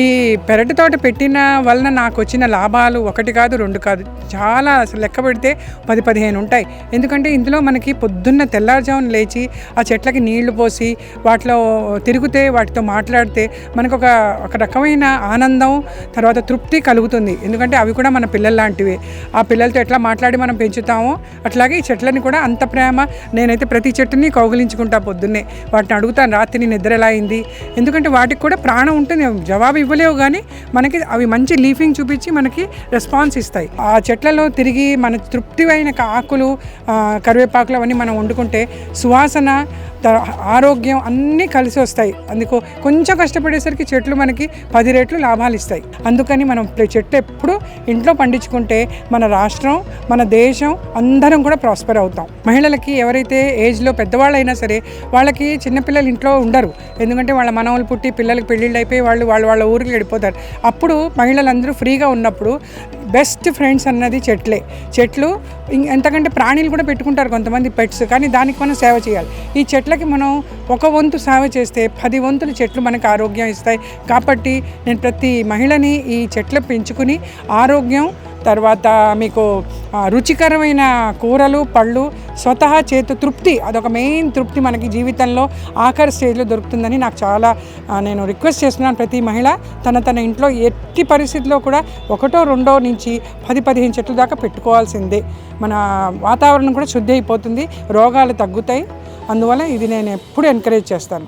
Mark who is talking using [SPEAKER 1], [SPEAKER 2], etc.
[SPEAKER 1] ఈ పెరటి తోట పెట్టిన వలన నాకు వచ్చిన లాభాలు ఒకటి కాదు రెండు కాదు. చాలా అసలు లెక్క పెడితే పది పదిహేను ఉంటాయి. ఎందుకంటే ఇందులో మనకి పొద్దున్న తెల్లారుజామున లేచి ఆ చెట్లకి నీళ్ళు పోసి వాటిలో తిరిగితే వాటితో మాట్లాడితే మనకు ఒక ఒక రకమైన ఆనందం తర్వాత తృప్తి కలుగుతుంది. ఎందుకంటే అవి కూడా మన పిల్లల లాంటివి. ఆ పిల్లలతో ఎట్లా మాట్లాడి మనం పెంచుతామో అట్లాగే ఈ చెట్లని కూడా అంత ప్రేమ నేనైతే ప్రతి చెట్టుని కౌగిలించుకుంటా పొద్దున్నే. వాటిని అడుగుతాను రాత్రి నిద్ర ఎలా అయింది? ఎందుకంటే వాటికి కూడా ప్రాణం ఉంటుంది జవాబు ఇవ్వలేవు కానీ మనకి అవి మంచి లీఫింగ్ చూపించి మనకి రెస్పాన్స్ ఇస్తాయి. ఆ చెట్లలో తిరిగి మన తృప్తివైన ఆకులు కరివేపాకులు అవన్నీ మనం వండుకుంటే సువాసన త- ఆరోగ్యం అన్నీ కలిసి వస్తాయి. అందుకు కొంచెం కష్టపడేసరికి చెట్లు మనకి పది రెట్లు లాభాలు ఇస్తాయి. అందుకని మనం చెట్టు ఎప్పుడు ఇంట్లో పండించుకుంటే మన రాష్ట్రం మన దేశం అందరం కూడా ప్రాస్పర్ అవుతాం. మహిళలకి ఎవరైతే ఏజ్లో పెద్దవాళ్ళైనా సరే వాళ్ళకి చిన్నపిల్లలు ఇంట్లో ఉండరు. ఎందుకంటే వాళ్ళ మనవలు పుట్టి పిల్లలకి పెళ్ళిళ్ళు అయిపోయి వాళ్ళు వాళ్ళ వాళ్ళ ఊరికి వెళ్ళిపోతారు. అప్పుడు మహిళలందరూ ఫ్రీగా ఉన్నప్పుడు బెస్ట్ ఫ్రెండ్స్ అన్నది చెట్లే. చెట్లు ఎంతకంటే ప్రాణీలు కూడా పెట్టుకుంటారు కొంతమంది పెట్స్ కానీ దానికి మనం సేవ చేయాలి. ఈ చెట్లకి మనం ఒక వంతు సేవ చేస్తే పది వంతులు చెట్లు మనకు ఆరోగ్యం ఇస్తాయి. కాబట్టి నేను ప్రతి మహిళని ఈ చెట్లు పెంచుకుని ఆరోగ్యం తర్వాత మీకు రుచికరమైన కూరలు పళ్ళు స్వతహా చేతు తృప్తి అదొక మెయిన్ తృప్తి మనకి జీవితంలో ఆఖరి స్టేజ్లో దొరుకుతుందని నాకు చాలా నేను రిక్వెస్ట్ చేస్తున్నాను ప్రతి మహిళ. తన తన ఇంట్లో ఎట్టి పరిస్థితిలో కూడా ఒకటో రెండో నుంచి పది పదిహేను చెట్ల దాకా పెట్టుకోవాల్సిందే. మన వాతావరణం కూడా శుద్ధి అయిపోతుంది రోగాలు తగ్గుతాయి. అందువల్ల ఇది నేను ఎప్పుడు ఎంకరేజ్ చేస్తాను.